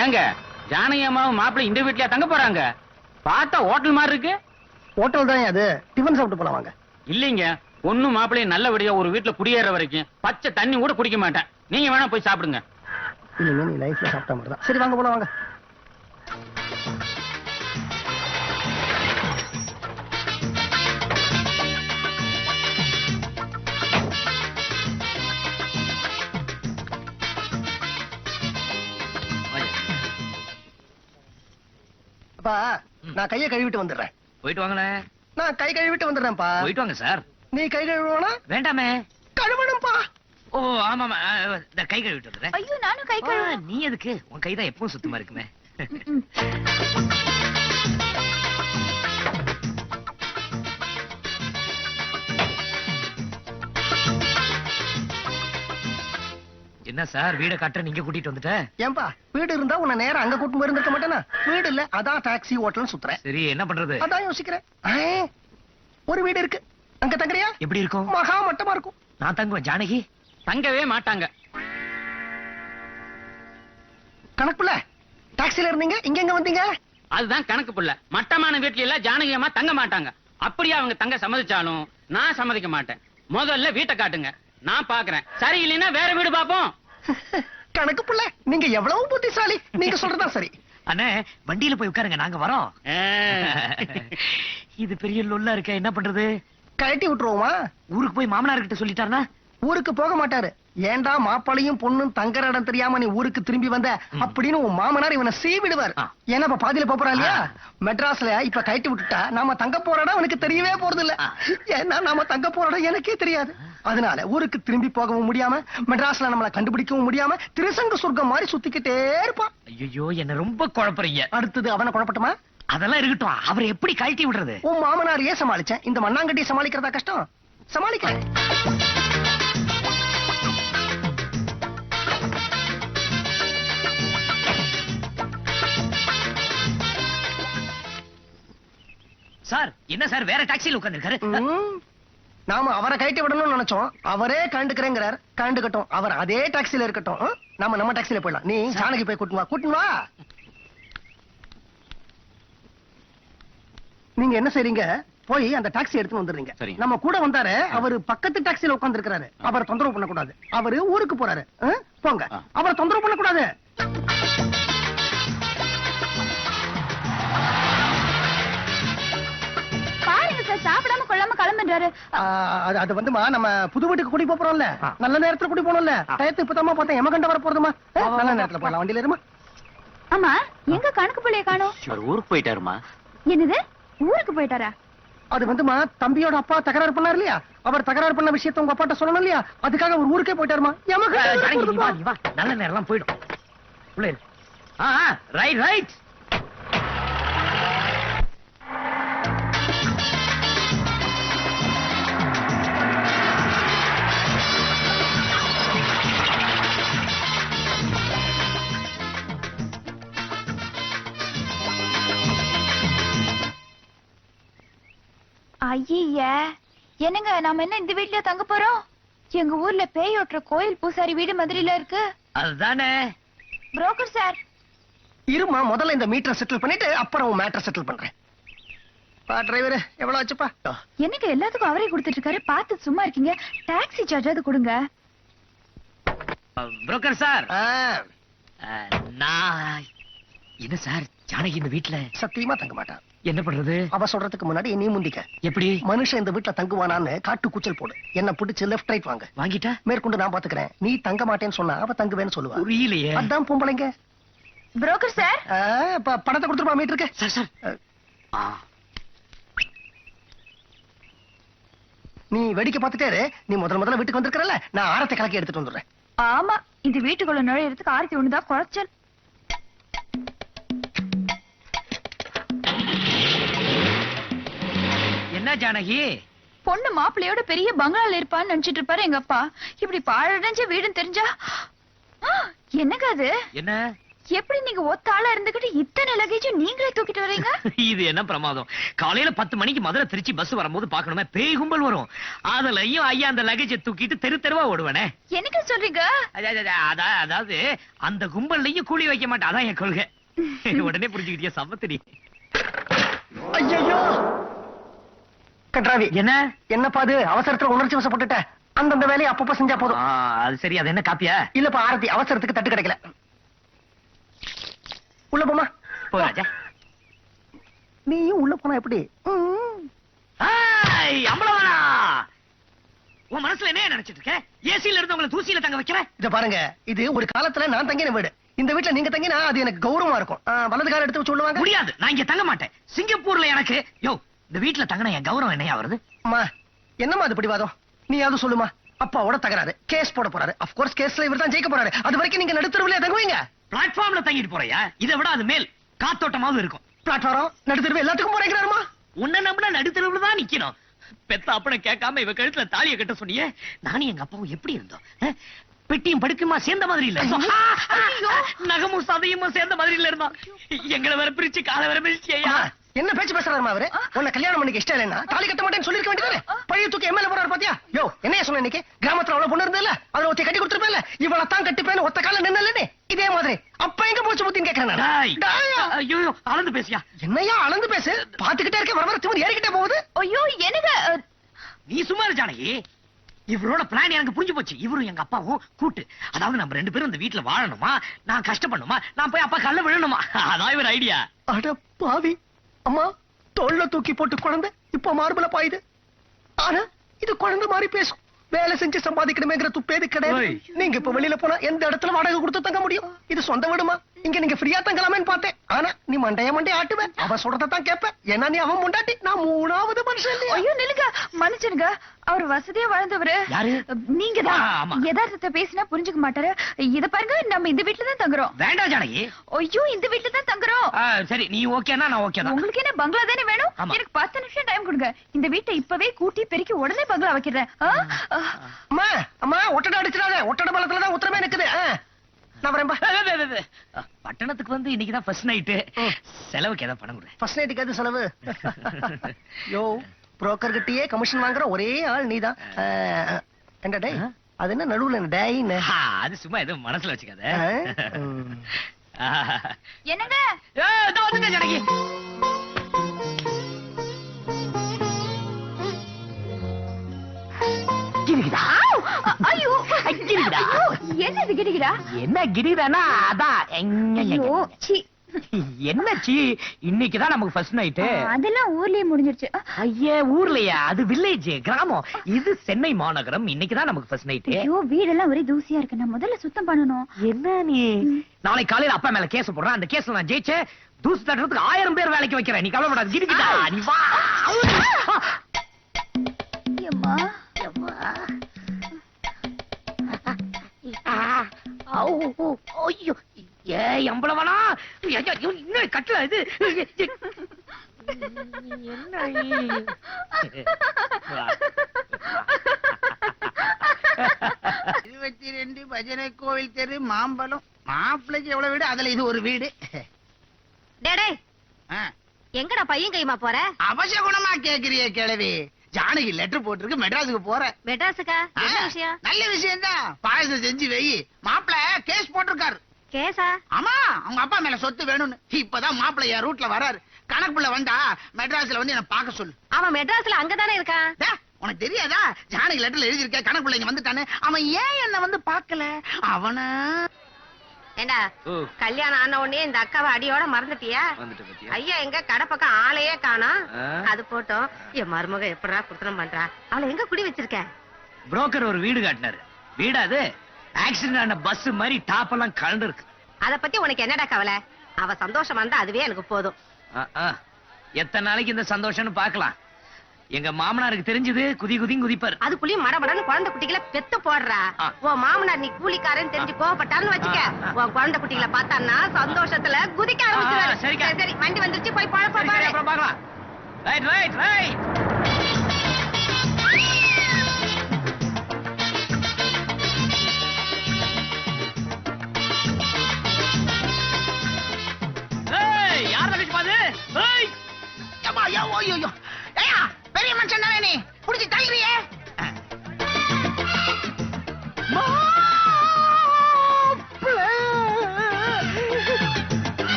ஏங்க ஜானகி அம்மாவும் மாப்பிள்ளை இந்த வீட்லயா தங்க போறாங்க? பார்த்தா ஹோட்டல் மாதிரி இருக்கு? ஹோட்டல் தான் அது. டிஃபன் சாப்பிட்டு போலாம் வாங்க. இல்லைங்க ஒண்ணும் மாப்பிள்ளையும் நல்லபடியா ஒரு வீட்டுல குடியேற வரைக்கும் பச்சை தண்ணி கூட குடிக்க மாட்டேன். நீங்க வேணா போய் சாப்பிடுங்க. இல்லைங்க நீ லைஃப்ல சாப்பிட்டா தான் சரி வாங்க போலாம் வாங்க. நான் கையை கழுவிட்டு வந்துடுறேன். போயிட்டு வாங்களே. நான் கை கழுவிட்டு வந்துடுறேன்ப்பா. போயிட்டு வாங்க சார். நீ கை கழுவனா? வேண்டாமே. கழுவணும்பா ஓ ஆமாமா அஹ், இந்த கை கழுவிட்டு வந்துடுறேன். ஐயோ நானும் கை கழுவ ஆ, நீ எதுக்கு? உன் கை தான் எப்பவும் சுத்தமா இருக்குமே. என்ன சார் வீட கட்டுற நீங்க கூட்டிட்டு வந்துட்ட? ஏன்பா வீடு இருந்தா உன்னை நேரா அங்க கூட்டு போயிருந்திருக்க மாட்டேனா? வீடு இல்ல அதான் டாக்ஸி ஹோட்டல்னு சுத்துறேன். சரி என்ன பண்றது? அதான் யோசிக்கிறேன். ஆ, ஒரு வீடு இருக்கு. அங்க தங்குறியா? எப்படி இருக்கும்? மகா மட்டமா இருக்கும். நான் தங்குவேன் ஜானகி. தங்கவே மாட்டாங்க. கணக்குல டாக்ஸில இருந்தீங்க இங்க எங்க வந்தீங்க? அதுதான் கணக்கு புள்ள. மட்டமான வீட்ல எல்லாம் ஜானகி அம்மா தங்க மாட்டாங்க. அப்படியே அவங்க தங்க சம்மதிச்சாலும் நான் சம்மதிக்க மாட்டேன். முதல்ல வீட்டை காட்டுங்க. நான் பாக்குறேன். சரி இல்லைன்னா வேற வீடு பாப்போம் கணக்கு புள்ள நீங்க எவ்வளவு புத்திசாலி? நீங்க சொல்றதா சரி. அண்ணே வண்டியில போய் உட்காருங்க நாங்க வரோம். இது பெரிய லொல்லா இருக்க என்ன பண்றது? கழட்டி விட்டுருவோமா? ஊருக்கு போய் மாமனார் கிட்ட சொல்லிட்டாருனா ஊருக்கு போக மாட்டாரு. ஏன்டா மாப்பாளையும் பொண்ணும் தங்குற இடம் தெரியாம நீ ஊருக்கு திரும்பி வந்த? அப்படின்னு உன் மாமனார் இவனை சீவிடுவார். ஆ. ஏன்னா இப்ப பாதியில போறா இல்லையா. மெட்ராஸ்ல இப்ப கைட்டு விட்டுட்டா நாம தங்க போற இடம் அவனுக்கு தெரியவே போறது இல்ல. ஏன்னா நாம தங்க போற இடம் எனக்கே தெரியாது. அதனால ஊருக்கு திரும்பி போகவும் முடியாம மெட்ராஸ்ல நம்மள கண்டுபிடிக்கவும் முடியாம திருசங்க சொர்க்கம் மாதிரி சுத்திக்கிட்டே இருப்பான். ஐயோ என்ன ரொம்ப குழப்பறீங்க. அடுத்தது அவனை குழப்பட்டுமா அதெல்லாம் இருக்கட்டும். அவரை எப்படி கழட்டி விடுறது? உன் மாமனாரையே சமாளிச்சேன். இந்த மண்ணாங்கட்டியை சமாளிக்கிறதா கஷ்டம்? சமாளிக்கிறேன். சார் என்ன சார் வேற டாக்ஸில உட்கார்ந்திருக்காரு? ம். நாம அவரை கைட்டி விடணும்னு நினைச்சோம். அவரே கண்டுக்கிறேங்கிறார். கண்டுக்கட்டும். அவர் அதே டாக்ஸில இருக்கட்டும்? நாம நம்ம டாக்ஸில போயிடலாம். நீ ஜானகி போய் கூட்டின்னு வா. கூட்டின்னு வா. நீங்க என்ன செய்றீங்க? போய் அந்த டாக்ஸி எடுத்து வந்துடுறீங்க. நம்ம கூட வந்தாரு. அவரு பக்கத்து டாக்ஸில உட்கார்ந்து இருக்காரு அவரை தொந்தரவு பண்ண கூடாது அவரு ஊருக்கு போறாரு? போங்க. அவரை தொந்தரவு பண்ண சாப்பிடாம கொள்ளாம கிளம்பிடுறாரு அது வந்துமா நம்ம புது வீட்டுக்கு போப் போறோம்ல. நல்ல நேரத்துல கூட்டி போனோம்ல டயத்து இப்பதாம்மா பார்த்தேன். எமகண்ட வர போறதுமா? நல்ல நேரத்துல போலாம். வண்டியில இருமா? ஆமா எங்க கணக்கு பிள்ளைய காணோம்? அவர் ஊருக்கு போயிட்டாருமா? என்னது? ஊருக்கு போயிட்டாரா? அது வந்துமா தம்பியோட அப்பா தகராறு பண்ணாரு இல்லையா? அவர் தகராறு பண்ண விஷயத்த உங்க அப்பாட்ட சொல்லணும் இல்லையா? அதுக்காக ஒரு ஊருக்கே போயிட்டாருமா? எமகண்ட. நல்ல நேரம்லாம் போயிடும். ரைட் ரைட் ஐய என்னங்க நாம என்ன இந்த வீட்லயா தங்க போறோம்? எங்க ஊர்ல பேய் ஓட்டுற கோயில் பூசாரி வீடு மதுரையில இருக்கு. அதுதானே. புரோக்கர் சார் இருமா முதல்ல இந்த மீட்டரை செட்டில் பண்ணிட்டு அப்புறம் உன் மேட்டரை செட்டில் பண்றேன். பா டிரைவர் எவ்வளவு ஆச்சுப்பா? என்னங்க எல்லாத்துக்கும் அவரே கொடுத்துட்டு இருக்காரு. பார்த்து சும்மா இருக்கீங்க. டாக்ஸி சார்ஜாவது கொடுங்க. புரோக்கர் சார் ஆ, நான் என்ன சார் ஜானகி இந்த வீட்ல? சத்தியமா தங்க மாட்டான் என்ன பண்றது? அவ சொல்றதுக்கு முன்னாடி நீ முந்திக்க. எப்படி? மனுஷன் இந்த வீட்டுல தங்குவானான்னு காட்டு கூச்சல் போடு. என்ன பிடிச்சு லெஃப்ட் ரைட் வாங்க. வாங்கிட்டா? மேற்கொண்டு நான் பாத்துக்கிறேன். நீ தங்க மாட்டேன்னு சொன்னா அவ தங்குவேன்னு சொல்லுவா. புரியலையே. அதான் பொம்பளைங்க. புரோக்கர் சார் பணத்தை கொடுத்துருப்பா மீட்டருக்கு? சார் சார் ஆ, நீ வேடிக்கை பார்த்துட்டே இரு. நீ முதல்ல முதல்ல வீட்டுக்கு வந்திருக்கிறல்ல. நான் ஆரத்தை கலக்கி எடுத்துட்டு வந்துடுறேன். ஆமா இந்த வீட்டுக்குள்ள நுழையறதுக்கு ஆர்த்தி ஒண்ணுதான் குறைச்சல். ஜானகி. பொண்ணு மாப்பிள்ளையோட பெரிய பங்களால இருப்பான்னு நினைச்சிட்டு இருப்பாரு எங்க அப்பா. இப்படி பாழடைஞ்ச வீடுன்னு தெரிஞ்சா என்னங்க அது? என்ன? எப்படி நீங்க ஒத்த ஆளா இருந்துகிட்டு இத்தனை லக்கேஜும் நீங்களே தூக்கிட்டு வர்றீங்க இது என்ன பிரமாதம்? காலையில பத்து மணிக்கு மதுரை திருச்சி பஸ் வரும்போது பாக்கணுமே பேய் கும்பல் வரும். அதுலயும் ஐயா அந்த லகேஜை தூக்கிட்டு தெரு தெருவா ஓடுவேனே. என்னங்க சொல்றீங்க? அத- அத- அத- அதா- அதாவது அந்த கும்பல்லையும் கூலி வைக்க மாட்டேன். அதான் என் கொள்கை. உடனே புரிஞ்சுக்கிட்டியா சமத்தடி ஐயோ கன்றாவி என்ன? என்னப்பா அது? அவசரத்துல உணர்ச்சி வசப்பட்டுட்ட. அந்தந்த வேலையை அப்பப்ப செஞ்சா போதும். ஆ, அது சரி. அது என்ன காப்பியா? இல்லப்பா ஆரத்தி. அவசரத்துக்கு தட்டு கிடைக்கல. உள்ள போமா போ ராஜா. நீயும் உள்ள போனா எப்படி? அம்பலவாணா உன் மனசுல என்ன நினைச்சிட்டு இருக்க? ஏசில இருந்தவங்கள தூசியில தங்க வைக்கிற? இத பாருங்க. இது ஒரு காலத்துல நான் தங்கின வீடு. இந்த வீட்டுல நீங்க தங்கினா அது எனக்கு கௌரவமா இருக்கும். வலது கால எடுத்து சொல்லுவாங்க முடியாது. நான் இங்க தங்க மாட்டேன். சிங்கப்பூர்ல எனக்கு யோ இந்த வீட்டுல தங்கின என் கௌரவம் என்னையா வருது? அம்மா என்னம்மா அது பிடிவாதம்? நீ யாவது சொல்லுமா. அப்பாவோட தகராறு. கேஸ் போட போறாரு. அப்கோர்ஸ் கேஸ்ல இவர் தான் ஜெயிக்க போறாரு. அது வரைக்கும் நீங்க நடுத்தருவிலே தங்குவீங்க? பிளாட்ஃபார்ம்ல தங்கிட்டு போறியா? இதை விட அது மேல். காத்தோட்டமாவது இருக்கும். பிளாட்ஃபாரம் நடுத்தருவு எல்லாத்துக்கும் போறேங்கிறாருமா? உன்னை நம்பினா நடுத்தரவுல தான் நிக்கணும். பெத்த அப்பனை கேட்காம இவ கழுத்துல தாலியை கட்ட சொன்னியே நானும் எங்க அப்பாவும் எப்படி இருந்தோம்? பெட்டியும் படுக்குமா சேர்ந்த மாதிரி இல்ல. நகமும் சதையுமும் சேர்ந்த மாதிரி இல்ல இருந்தோம். எங்களை வேற பிரிச்சு காலை வேற பிரிச்சு ஐயா. என்ன பேச்சு பேசுறாருமா அவரு? உன்னை கல்யாணம் பண்ணிக்க இஷ்டம் இல்லைன்னா தாலி கட்ட மாட்டேன்னு சொல்லிருக்க வேண்டியதானே? பழைய தூக்கி எம்எல்ஏ போறாரு பாத்தியா? யோ என்னைய சொன்ன இன்னைக்கு? கிராமத்துல அவ்வளவு பொண்ணு இருந்ததுல? அதுல ஒத்தி கட்டி கொடுத்துருப்பேன்ல? இவளை தான் கட்டிப்பேன்னு ஒத்த கால நின்னலே இதே மாதிரி. அப்ப எங்க போச்சு புத்தின்னு கேக்குறேன்? ஐயோ அளந்து பேசியா? என்னையா அளந்து பேசு? பாத்துக்கிட்டே இருக்க வர வர திமிரு ஏறிக்கிட்டே போகுது. ஐயோ அஹ், நீ சும்மா ஜானகி. இவரோட பிளான் எனக்கு புரிஞ்சு போச்சு. இவரும் எங்க அப்பாவும் கூட்டு. அதாவது நம்ம ரெண்டு பேரும் இந்த வீட்டுல வாழணுமா? நான் கஷ்டப்படணுமா? நான் போய் அப்பா கல்ல விழணுமா? அதான் இவர் ஐடியா அட பாவி. அம்மா தோல்ல தூக்கி போட்டு குழந்தை இப்ப மார்புல பாயுது. ஆனா இது குழந்தை மாதிரி பேசும். வேலை செஞ்சு சம்பாதிக்கணுமேங்கிற துப்பேது கிடையாது. நீங்க இப்ப வெளியில போனா எந்த இடத்துல வாடகை கொடுத்து தங்க முடியும்? இது சொந்த வீடுமா? இங்க நீங்க ஃப்ரீயா தங்கலாமேன்னு பார்த்தேன். ஆனா நீ மண்டைய மண்டைய ஆட்டுவ. அவ சொல்றத தான் கேட்பேன் ஏன்னா நீ அவன் முண்டாட்டி. நான் மூணாவது மனுஷன்? ஐயோ நில்லுங்க மன்னிச்சிருங்க அவர் வசதியா வாழ்ந்தவரு? நீங்க. தான் யதார்த்தத்தை பேசினா புரிஞ்சுக்க மாட்டாரு. இத பாருங்க நம்ம இந்த வீட்டுல தான் தங்குறோம். வேண்டாம் ஜானகி. ஐயோ இந்த வீட்டுல தான் தங்குறோம். சரி நீ ஓகேனா நான் ஓகே தான். உங்களுக்கு என்ன பங்களா தானே வேணும். எனக்கு பத்து நிமிஷம் டைம் கொடுங்க. இந்த வீட்டை இப்பவே கூட்டி பெருக்கி உடனே பங்களா வைக்கிறேன். அம்மா அம்மா ஒட்டடை அடிச்சிடாத. ஒட்டடை பலத்துல தான் உத்தரமே நிக்குது. நான் பட்டணத்துக்கு வந்து இன்னைக்கு தான் ஃபர்ஸ்ட் நைட்டு ம். செலவுக்கு ஏதாவது பணம் கொடு. ஃபர்ஸ்ட் நைட்டுக்கு எது செலவு? யோ. புரோக்கர் கிட்டயே கமிஷன் வாங்குற ஒரே ஆள் நீதான். என்ன ஆ? அது என்ன நடுவுல என்ன ஆ, அது சும்மா எதுவும் மனசுல வச்சுக்காத. என்னங்க? இதோ ஜானகி. ஐயோ, என்னது கிரிகிடா என்ன கிரிதானா அதான். ஐயோ சி. என்ன சி இன்னைக்கு தான் நமக்கு ஃபர்ஸ்ட் நைட்டு அதெல்லாம் ஊர்லயே முடிஞ்சிருச்சு. ஐயே ஊர்லயா? அது வில்லேஜ் கிராமம். இது சென்னை மாநகரம். இன்னைக்கு தான் நமக்கு ஃபர்ஸ்ட் நைட்டு ஐயோ வீடெல்லாம் ஒரே தூசியா இருக்கு. நான் முதல்ல சுத்தம் பண்ணணும். என்ன நீ? நாளைக்கு காலையில அப்பா மேல கேஸ் போடுறேன். அந்த கேஸ்ல நான் ஜெயிச்சேன். தூசு தட்டுறதுக்கு ஆயிரம் பேர் வேலைக்கு வைக்கிறேன். நீ கவலைப்படாத. கிரிக்கிட்டா நீ வா. ஏம்மா ஐயோ ஏ எம்பளவனா? இன்னும் கட்டல இது. என்ன இருபத்தி ரெண்டு பஜனை கோவில் தெரு மாம்பழம். மாப்பிள்ளைக்கு எவ்வளவு வீடு? அதுல இது ஒரு வீடு. டேடே ஆ, எங்கடா பையன் கைமா போற? அபசகுணமா கேக்குறியே கிழவி. ஜானகி லெட்டர் போட்டிருக்கு மெட்ராஸுக்கு போற. மெட்ராஸுக்கா? ஆ, என்ன விஷயம்? நல்ல விஷயம் தான் பாயசம் செஞ்சு வை மாப்பிள்ள கேஸ் போட்டிருக்காரு. கேசா ஆமா அவங்க அப்பா மேல சொத்து வேணும்னு. இப்பதான் மாப்பிள்ள என் ரூட்ல வராரு. கணக்குள்ள வந்தா மெட்ராஸ்ல வந்து என்ன பார்க்க சொல்லு. அவன் மெட்ராஸ்ல அங்கதானே இருக்கான்? உனக்கு தெரியாதா? ஜானகி லெட்டர்ல எழுதியிருக்க கணக்குள்ள இங்க வந்துட்டானே. அவன் ஏன் என்ன வந்து பார்க்கல? அவன ஏண்டா கல்யாணம் ஆன உடனே இந்த அக்காவை அடியோட மறந்துட்டியா? ஐயா எங்க கடை பக்கம் ஆளையே காணோம் அது போட்டோம். என் மருமக எப்படா குடுத்தனம் பண்றா? அவளை எங்க குடி வச்சிருக்க? புரோக்கர் ஒரு வீடு காட்டினாரு. வீடு அது? ஆக்சிடென்ட் ஆன பஸ் மாதிரி டாப் எல்லாம் கலந்து இருக்கு அத பத்தி உனக்கு என்னடா கவலை? அவ சந்தோஷமா இருந்தா அதுவே எனக்கு போதும். எத்தனை நாளைக்கு இந்த சந்தோஷம்னு பார்க்கலாம். எங்க மாமனாருக்கு தெரிஞ்சது குதி குதியும் குதிப்பாரு. அதுக்குள்ளயும் மடமடன்னு குழந்தை குட்டிகளை பெத்து போடுறா. உன் மாமனார் நீ கூலிக்காரன் தெரிஞ்சு கோவப்பட்டான்னு வச்சுக்க. உன் குழந்தை குட்டிகளை பார்த்தான்னா சந்தோஷத்துல குதிக்க ஆரம்பிச்சிருவாரு. ஆ, சரிக்கா. சரி, சரி. வண்டி வந்துருச்சு போய் பழப்ப பார்க்கலாம். ரைட் ரைட் ரைட்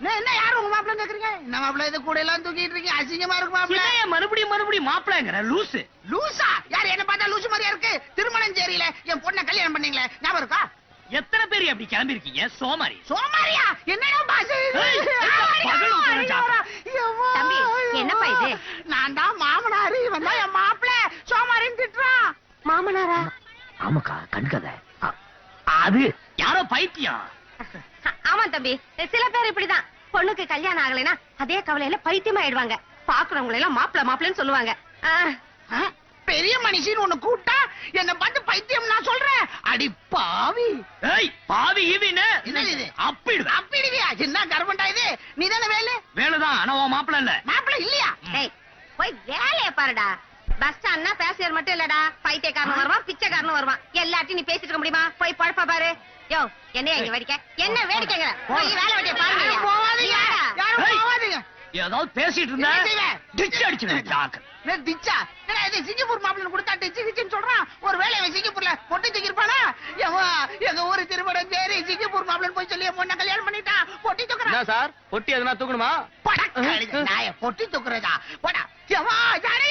என்ன யாரு உங்க மாப்பிள்ளை கேக்குறீங்க என்ன மாப்பிள்ளை இது கூட எல்லாம் தூக்கிட்டு இருக்கீங்க அசிங்கமா இருக்கு மாப்பிள்ளை மறுபடியும் மறுபடியும் மாப்பிளங்கிற லூசு லூசா யார் என்ன பார்த்தா லூசு மாதிரியா இருக்கு திருமணம் சேரியில என் பொண்ணை கல்யாணம் பண்ணீங்களே ஞாபகம் இருக்கா எத்தனை பேர் அப்படி கிளம்பி இருக்கீங்க சோமாரி சோமாரியா என்னடா பாசு. தம்பி, என்னப்பா இது? நான் தான் மாமனாரு இவன் தான் என் மாப்பிள்ள சோமாரின்னு திட்டுறான் மாமனாரா ஆமாக்கா கண்கதை அது யாரோ பைத்தியம் ஆமா தம்பி. சில பேர் இப்படிதான். பொண்ணுக்கு கல்யாணம் ஆகலைன்னா அதே கவலையில பைத்தியமா ஆயிடுவாங்க. பாக்குறவங்களை எல்லாம் மாப்பிள மாப்பிளன்னு சொல்லுவாங்க? பெரிய மனுஷன் ஒண்ணு கூட்டா என்ன பார்த்து பைத்தியம் நான் சொல்றேன். அடி பாவி. ஏய் பாவி என்னது இது? அப்பிடுவேன் அப்பிடுவியா? என்ன கர்வண்டா இது? நீ தானே வேலு? வேலைதான் ஆனா உன் மாப்பிள இல்ல. மாப்பிள்ள இல்லையா? டேய் போய் வேலைய பாருடா. பஸ் ஸ்டாண்ட்னா பேசியர் மட்டும் இல்லடா. பைத்தியக்காரனும் வருவான் பிச்சைக்காரனும் வருவான். எல்லாத்தையும் நீ பேசிட்டு இருக்க முடியுமா? போய் பழப்ப பாரு. யோ என்ன இங்க வேடிக்கை? என்ன வேடிக்கைங்க போய் வேலை வெட்டிய பாருங்க போவாதீங்க. யாரும். போவாதீங்க. ஏதாவது பேசிட்டு இருந்தா? டிச்சு அடிச்சிடுவேன் ஜாக்கிரதை. என்ன டிச்சா? என்ன இது சிங்கப்பூர் மாப்பிள்ளை கொடுத்தா டிச்சு டிச்சுன்னு சொல்றான். ஒரு வேலை அவன் சிங்கப்பூர்ல பொட்டி தூக்கிருப்பானா எவா எங்க ஊரு திருமணம் சரி சிங்கப்பூர் மாப்பிள்ளை போய் சொல்லி பொண்ணை கல்யாணம் பண்ணிட்டான் பொட்டி தூக்குறான். சார்? பொட்டி எதனா தூக்கணுமா? பொட்டி தூக்குறதா போடா. எவா ஜானகி